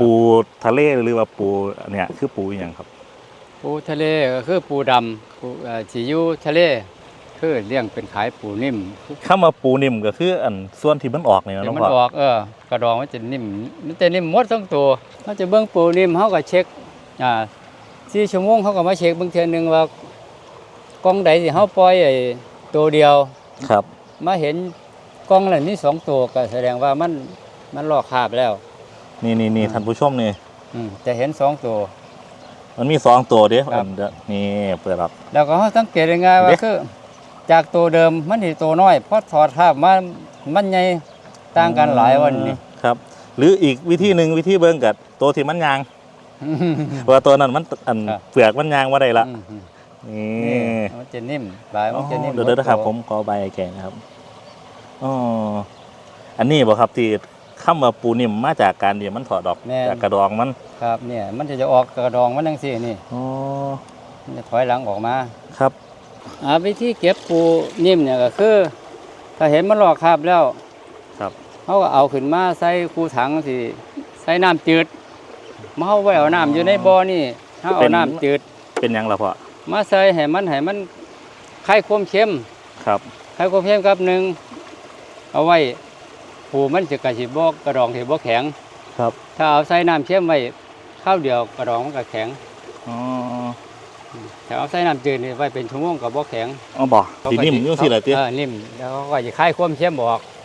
ปูทะเลหรือว่าปูเนี่ยคือปูอหย่างครับ ปูทะเลก็คือปูดำปูเอ่อสีอยู่ทะเล คือเลี้ยงเป็นขายปูนิ่มข้ามาปูนิ่มก็คืออันส่วนที่มันออกเนี่ยเดี๋ยวเนาะมันพ่อออกเออกระดองมันจะนิ่มมันจะนิ่มหมดทั้งตัวเขาจะเบิ่งปูนิ่มเขาก็เช็คอ่าสี่ชั่วโมงเขาก็มาเช็คเบิ่งเทื่อนึงว่ากล้องใดที่เขาปล่อยไอ้ตัวเดียว ครับ มาเห็นกล้องแล้วมีสองตัวก็แสดงว่ามันมันลอกคราบแล้ว นี่นี่นี่อืมท่านผู้ชมนี่อืมแต่เห็นสองตัว มันมีสองตัวเด้ครัอับนเดียวนี่เปิดรับ แล้วก็เขาสังเกตยังไงว่าเด็กคือ จากตัวเดิมมันที่ตัวน้อยพอถอดคราบมามันใหญ่ต่างกันหลายวันนี่ครับ หรืออีกวิธีหนึ่งวิธีเบิ่งกับตัวที่มันยางเพราะว่าตัวนั้นมันอันครับเปลือกมันยางว่าได้ละอืมอืมนี่นี่มันจะนิ่มหลายมันจะนิ่มเดี๋ยวเดี๋ยวนะครับหผมขอใบแกงนะครับอ๋ออันนี้บ่ครับที่ คำว่าปูนิ่มมาจากการที่มันถอดออกแม่จากกระดองมันครับเนี่ยมันจะจะออกกระดองมันทั้งสี่นี่อ๋อมันจะถอยหลังออกมาครับอ่าวิธีเก็บปูนิ่มเนี่ยก็คือ ถ้าเห็นมันลอกคราบแล้วครับเขาก็เอาขึ้นมาใส่คูถังสิใส่น้ำจืดมาเอาไว้เอาน้ำอยู่ในบ่อนี่ถ้าเอาน้ำจืด เป็นหยังล่ะพ่อมาใส่ให้มันให้มันคลายความเค็ม ครับคลายความเค็มกับหนึ่งเอาไว้ ผูมันจะกระสิบกกระดองถือบ่แข็ง ครับ ถ้าเอาใส่น้ำเค็มไว้ข้าวเดียวกระดองมันก็แข็งอ๋อถ้าเอาใส่น้ำจืดนี่ไว้เป็นชั่วโมงก็บ่แข็งอ๋อบ่สีนิ่มอยุ่งสิเหรอเตี้ยเออนิ่มแล้วเขาก็จะคลายความเค็มออก